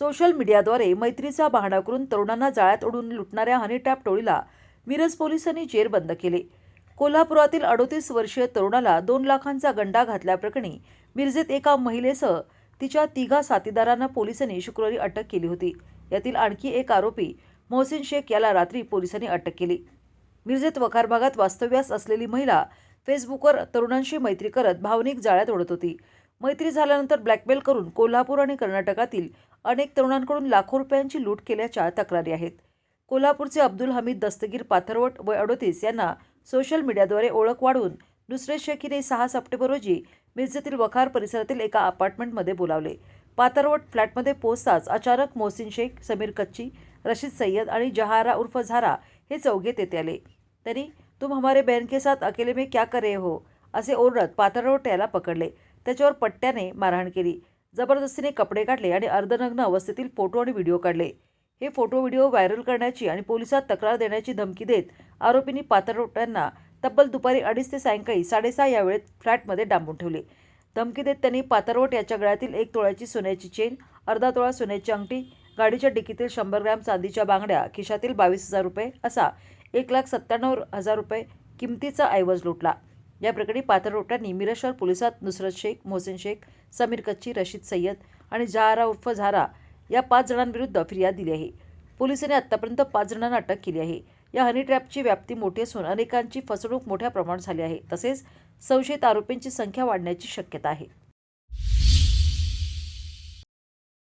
Social मीडियाद्वारे मैत्रीचा बहाणा करून तरुणांना जाळ्यात ओढून लुटणाऱ्या हनीटॅप टोळीला मिरज पोलिसांनी जेरबंद केले. कोल्हापुरातील अडोतीस वर्षीय तरुणाला दोन लाखांचा गंडा घातल्याप्रकरणी मिरजेत एका महिलेसह तिच्या तिघा साथीदारांना पोलिसांनी शुक्रवारी अटक केली होती. यातील आणखी एक आरोपी मोहसिन शेख याला रात्री पोलिसांनी अटक केली. मिरजेत वखार भागात वास्तव्यास असलेली महिला फेसबुकवर तरुणांशी मैत्री करत भावनिक जाळ्यात ओढत होती. मैत्री झाल्यानंतर ब्लॅकमेल करून कोल्हापूर आणि कर्नाटकातील अनेक तरुणांकडून लाखो रुपयांची लूट केल्याच्या तक्रारी आहेत. कोल्हापूरचे अब्दुल हमीद दस्तगीर पाथरवट व अडोतीस यांना सोशल मीडियाद्वारे ओळख वाढवून शेख शेखीने सहा सप्टेंबर रोजी मिरजेतील वखार परिसरातील एका अपार्टमेंटमध्ये बोलावले. पाथरवट फ्लॅटमध्ये पोहोचताच अचानक मोहसिन शेख समीर कच्ची रशीद सय्यद आणि जहारा उर्फ झारा हे चौघे तेथे आले. त्यांनी तुम हमारे बहन के साथ अकेले में क्या कर रहे हो? असे ओरडत पाथरवट याला पकडले. त्याच्यावर पट्ट्याने मारहाण केली. जबरदस्तीने कपडे काढले आणि अर्धनग्न अवस्थेतील फोटो आणि व्हिडिओ काढले. हे फोटो व्हिडिओ व्हायरल करण्याची आणि पोलिसात तक्रार देण्याची धमकी देत आरोपींनी पातळोट्यांना तब्बल दुपारी अडीच ते सायंकाळी साडेसहा या वेळेत फ्लॅटमध्ये डांबून ठेवले. धमकी देत त्यांनी पातरवट याच्या गळ्यातील एक तोळ्याची सोन्याची चेन अर्धा तोळा सोन्याची अंगठी गाडीच्या डिकीतील शंभर ग्रॅम चांदीच्या बांगड्या खिशातील बावीस हजार रुपये असा एक लाख सत्त्याण्णव हजार रुपये किमतीचा ऐवज लुटला. या प्रकरणी पाथरोट्यांनी मिरशवर पोलिसात नुसरत शेख मोहसिन शेख समीर कच्ची रशीद सय्यद आणि जहारा उर्फ झारा या पाच जणांविरुद्ध फिर्याद दिली आहे. पोलिसांनी आत्तापर्यंत पाच जणांना अटक केली आहे. या हनी ट्रॅपची व्याप्ती मोठी असून अनेकांची फसवणूक मोठ्या प्रमाणात झाली आहे. तसेच संशयित आरोपींची संख्या वाढण्याची शक्यता आहे.